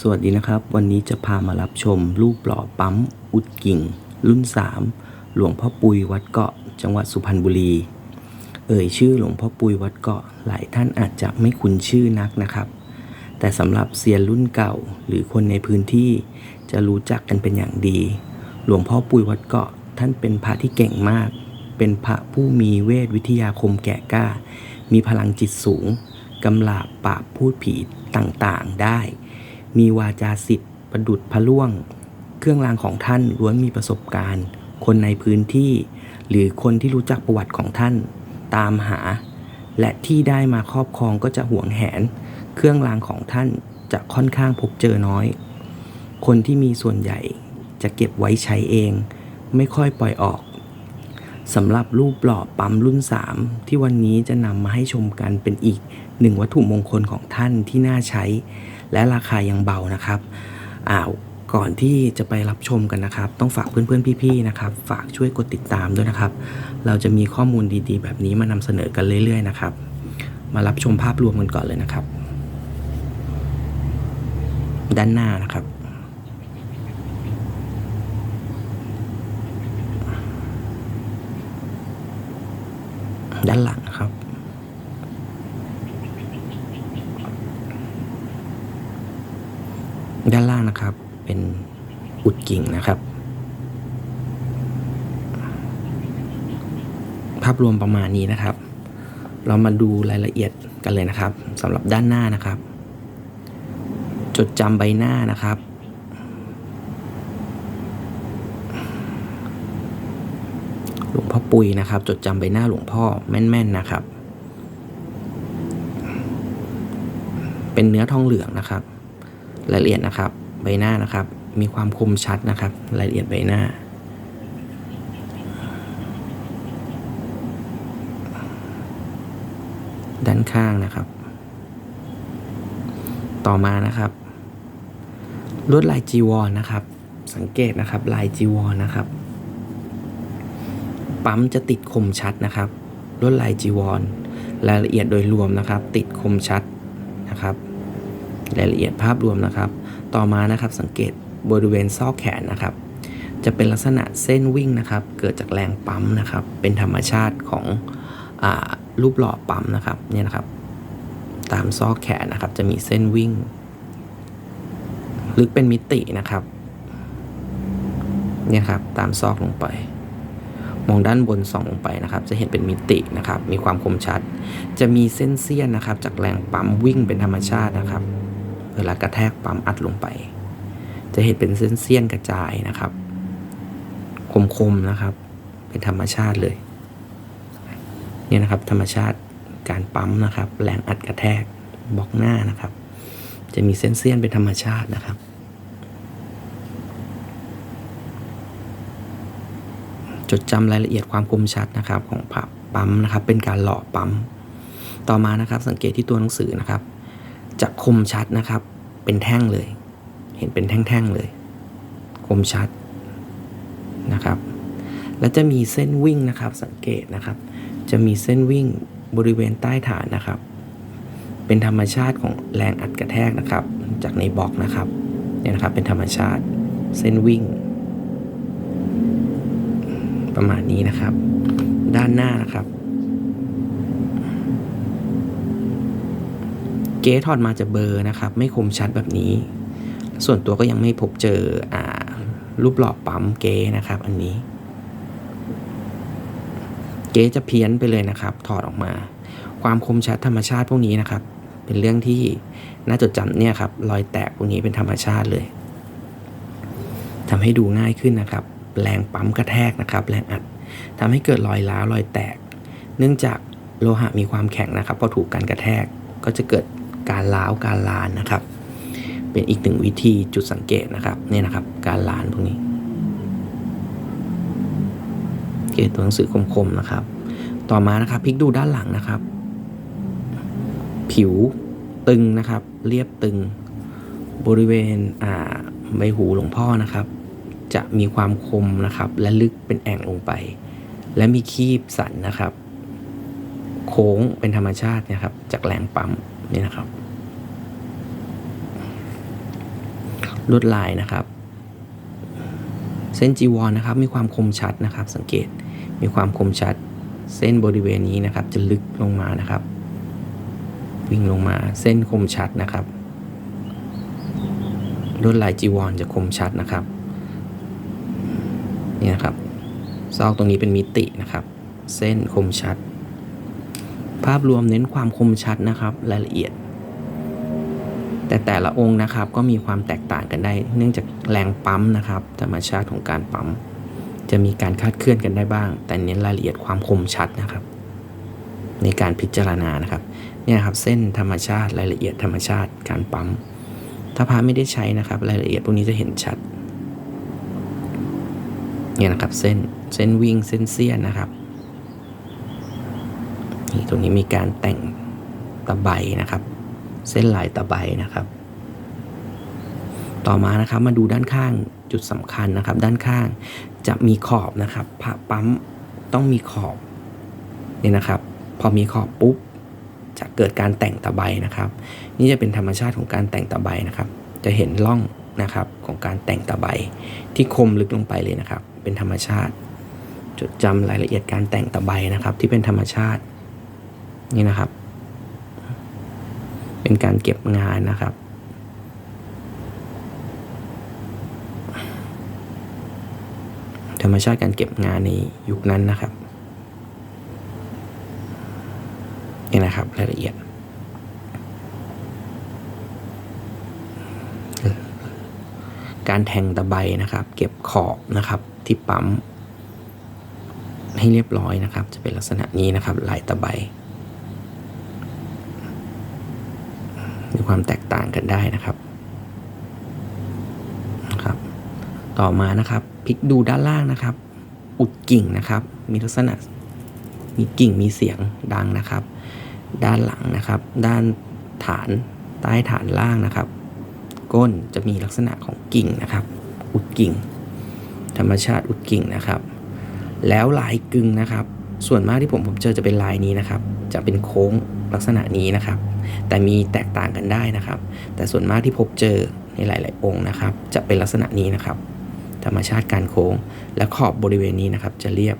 สวัสดีนะครับ วันนี้จะพามารับชมรูปหล่อปั๊ม อุดกิ่ง รุ่น 3 หลวงพ่อปุยวัดเกาะ จังหวัดสุพรรณบุรี เอ่ยชื่อหลวงพ่อปุยวัดเกาะหลายท่านอาจจะไม่คุ้นชื่อนักนะครับ แต่สำหรับเซียนรุ่นเก่าหรือคนในพื้นที่ จะรู้จักกันเป็นอย่างดี หลวงพ่อปุยวัดเกาะท่านเป็นพระที่เก่งมาก เป็นพระผู้มีเวทวิทยาคมแก่กล้า มีพลังจิตสูงกำลาบปราบพูดผีต่างๆได้ มีวาจาสิทธิ์ประดุดพระล่วง เครื่องรางของท่านล้วนมีประสบการณ์ คนในพื้นที่ หรือคนที่รู้จักประวัติของท่าน ตามหา และที่ได้มาครอบครองก็จะหวงแหน เครื่องรางของท่านจะค่อนข้างพบเจอน้อย คนที่มีส่วนใหญ่จะเก็บไว้ใช้เอง ไม่ค่อยปล่อยออกสำหรับรูปหล่อปั๊มรุ่น 3 ที่วันนี้จะนำมาให้ชมกันเป็นอีกหนึ่งวัตถุมงคลของท่านที่น่าใช้ และราคายังเบานะครับอ้าวก่อนที่จะไปรับชมกันนะครับ ต้องฝากเพื่อนๆพี่ๆนะครับ ฝากช่วยกดติดตามด้วยนะครับ เราจะมีข้อมูลดีๆ แบบนี้มานำเสนอกันเรื่อยๆนะครับ มารับชมภาพรวมกันก่อนเลยนะครับ ด้านหน้านะครับด้านหลังนะครับ ด้านล่างนะครับเป็นอุดกิ่งนะครับ ภาพรวมประมาณนี้นะครับ เรามาดูรายละเอียดกันเลยนะครับสำหรับด้านหน้านะครับ จดจำใบหน้านะครับ หลวงพ่อปุยนะครับ จดจำใบหน้าหลวงพ่อแม่นๆนะครับ เป็นเนื้อทองเหลืองนะครับ รายละเอียดนะครับ ใบหน้านะครับ มีความคมชัดนะครับ รายละเอียดใบหน้า ด้านข้างนะครับ ต่อมานะครับ ลวดลายจีวรนะครับ สังเกตนะครับลายจีวรนะครับ ปั๊มจะติดคมชัดนะครับ ลวดลายจีวร รายละเอียดโดยรวมนะครับ ติดคมชัดนะครับ รายละเอียดภาพรวมนะครับ ต่อมานะครับสังเกตบริเวณซอกแขนนะครับ จะเป็นลักษณะเส้นวิ่งนะครับ เกิดจากแรงปั๊มนะครับ เป็นธรรมชาติของอรูปหล่อปั๊มนะครับเนี่ยนะครับ ตามซอกแขนนะครับ จะมีเส้นวิ่ง ลึกเป็นมิตินะครับเนี่ยครับตามซอกลงไป มองด้านบนส่องลงไปนะครับ จะเห็นเป็นมิตินะครับ มีความคมชัด จะมีเส้นเสี้ยนนะครับ จากแรงปั๊มวิ่งเป็นธรรมชาตินะครับ เวลากระแทกปั๊มอัดลงไป จะเห็นเป็นเส้นเซียนกระจายนะครับ คมๆนะครับ เป็นธรรมชาติเลยเนี่ยนะครับ ธรรมชาติการปั๊มนะครับ แรงอัดกระแทกบล็อกหน้านะครับ จะมีเส้นเสี้ยนเป็นธรรมชาตินะครับ จดจำรายละเอียดความคมชัดนะครับ ของผับปั๊มนะครับ เป็นการหล่อปั๊ม ต่อมานะครับ สังเกตที่ตัวหนังสือนะครับ จะคมชัดนะครับ เป็นแท่งเลย เห็นเป็นแท่งๆเลย คมชัดนะครับ แล้วจะมีเส้นวิ่งนะครับ สังเกตนะครับ จะมีเส้นวิ่งบริเวณใต้ฐานนะครับ เป็นธรรมชาติของแรงอัดกระแทกนะครับ จากในบล็อกนะครับเนี่ยนะครับ เป็นธรรมชาติเส้นวิ่ง ประมาณนี้นะครับ ด้านหน้านะครับ เก๊ถอดมาจะเบอร์นะครับ ไม่คมชัดแบบนี้ ส่วนตัวก็ยังไม่พบเจออ่ารูปหล่อปั๊มเก๊นะครับ อันนี้ เก๊จะเพี้ยนไปเลยนะครับ ถอดออกมา ความคมชัดธรรมชาติพวกนี้นะครับ เป็นเรื่องที่น่าจดจำเนี่ยครับ รอยแตกพวกนี้เป็นธรรมชาติเลยทำให้ดูง่ายขึ้นนะครับ แรงปั๊มกระแทกนะครับ แรงอัดทำให้เกิดรอยร้าวรอยแตก เนื่องจากโลหะมีความแข็งนะครับพอถูกการกระแทกก็จะเกิด การร้าวการลานนะครับ เป็นอีกหนึ่งวิธีจุดสังเกตนะครับเนี่ยนะครับ การลานพวกนี้เกตตัวหนังสือคมๆนะครับ ต่อมานะครับพลิกดูด้านหลังนะครับ ผิวตึงนะครับ เรียบตึง บริเวณอ่าใบหูหลวงพ่อนะครับ จะมีความคมนะครับ และลึกเป็นแอ่งลงไป และมีคีบสันนะครับ โค้งเป็นธรรมชาตินะครับ จากแรงปั๊ม นี่นะครับ ลวดลายนะครับ เส้นจีวรนะครับ มีความคมชัดนะครับ สังเกตมีความคมชัด เส้นบริเวณนี้นะครับ จะลึกลงมานะครับ วิ่งลงมาเส้นคมชัดนะครับลวดลายจีวรจะคมชัดนะครับนี่นะครับซอกตรงนี้เป็นมิตินะครับ เส้นคมชัด ภาพรวมเน้นความคมชัดนะครับรายละเอียด แต่แต่ละองค์นะครับก็มีความแตกต่างกันได้ เนื่องจากแรงปั๊มนะครับธรรมชาติของการปั๊ม จะมีการคาดเคลื่อนกันได้บ้าง แต่เน้นรายละเอียดความคมชัดนะครับ ในการพิจารณานะครับเนี่ยครับเส้นธรรมชาติรายละเอียดธรรมชาติการปั๊ม ถ้าพระไม่ได้ใช้นะครับ รายละเอียดพวกนี้จะเห็นชัดเนี่ยนะครับเส้นเส้นวิ่งเส้นเสี้ยนนะครับ นี่ตรงนี้มีการแต่งตะไบนะครับ เส้นลายตะไบนะครับ ต่อมานะครับมาดูด้านข้างจุดสำคัญนะครับ ด้านข้างจะมีขอบนะครับพระปั๊มต้องมีขอบนี่นะครับ พอมีขอบปุ๊บจะเกิดการแต่งตะไบนะครับ นี่จะเป็นธรรมชาติของการแต่งตะไบนะครับ จะเห็นร่องนะครับของการแต่งตะไบที่คมลึกลงไปเลยนะครับ เป็นธรรมชาติ จดจำรายละเอียดการแต่งตะไบนะครับ ที่เป็นธรรมชาติ นี่นะครับ เป็นการเก็บงานนะครับ ธรรมชาติการเก็บงานในยุคนั้นนะครับนี่นะครับรายละเอียด การแทงตะไบนะครับ เก็บขอบนะครับที่ปั๊มให้เรียบร้อยนะครับ จะเป็นลักษณะนี้นะครับลายตะไบ มีความแตกต่างกันได้นะครับนะครับ ต่อมานะครับพลิกดูด้านล่างนะครับ อุดกิ่งนะครับ มีลักษณะมีกิ่งมีเสียงดังนะครับ ด้านหลังนะครับ ด้านฐานใต้ฐานล่างนะครับ ก้นจะมีลักษณะของกิ่งนะครับ อุดกิ่ง ธรรมชาติอุดกิ่งนะครับ แล้วลายกึ่งนะครับ ส่วนมากที่ผมผมเจอจะเป็นลายนี้นะครับ จะเป็นโค้ง ลักษณะนี้นะครับ แต่มีแตกต่างกันได้นะครับ แต่ส่วนมากที่พบเจอในหลาย ๆ องค์นะครับ จะเป็นลักษณะนี้นะครับ ธรรมชาติการโค้ง และขอบบริเวณนี้นะครับ จะเรียบ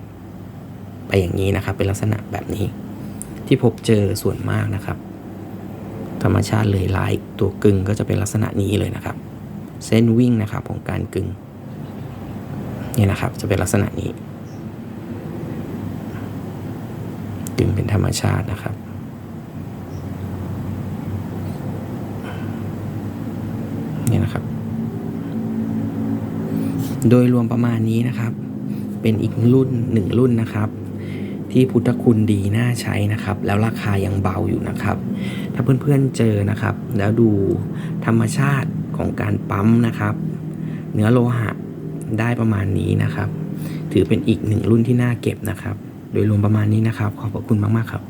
ไปอย่างนี้นะครับ เป็นลักษณะแบบนี้ ที่พบเจอส่วนมากนะครับ ธรรมชาติเลยลายตัวกึ่งก็จะเป็นลักษณะนี้เลยนะครับ เส้นวิ่งนะครับของการกึ่งนี่นะครับ จะเป็นลักษณะนี้กึ่งเป็นธรรมชาตินะครับ นี่นะครับ โดยรวมประมาณนี้นะครับ เป็นอีกรุ่นหนึ่งรุ่นนะครับ ที่พุทธคุณดีน่าใช้นะครับ แล้วราคายังเบาอยู่นะครับ ถ้าเพื่อนๆเจอนะครับ แล้วดูธรรมชาติของการปั๊มนะครับ เนื้อโลหะได้ประมาณนี้นะครับ ถือเป็นอีกหนึ่งรุ่นที่น่าเก็บนะครับ โดยรวมประมาณนี้นะครับ ขอบพระคุณมากๆครับ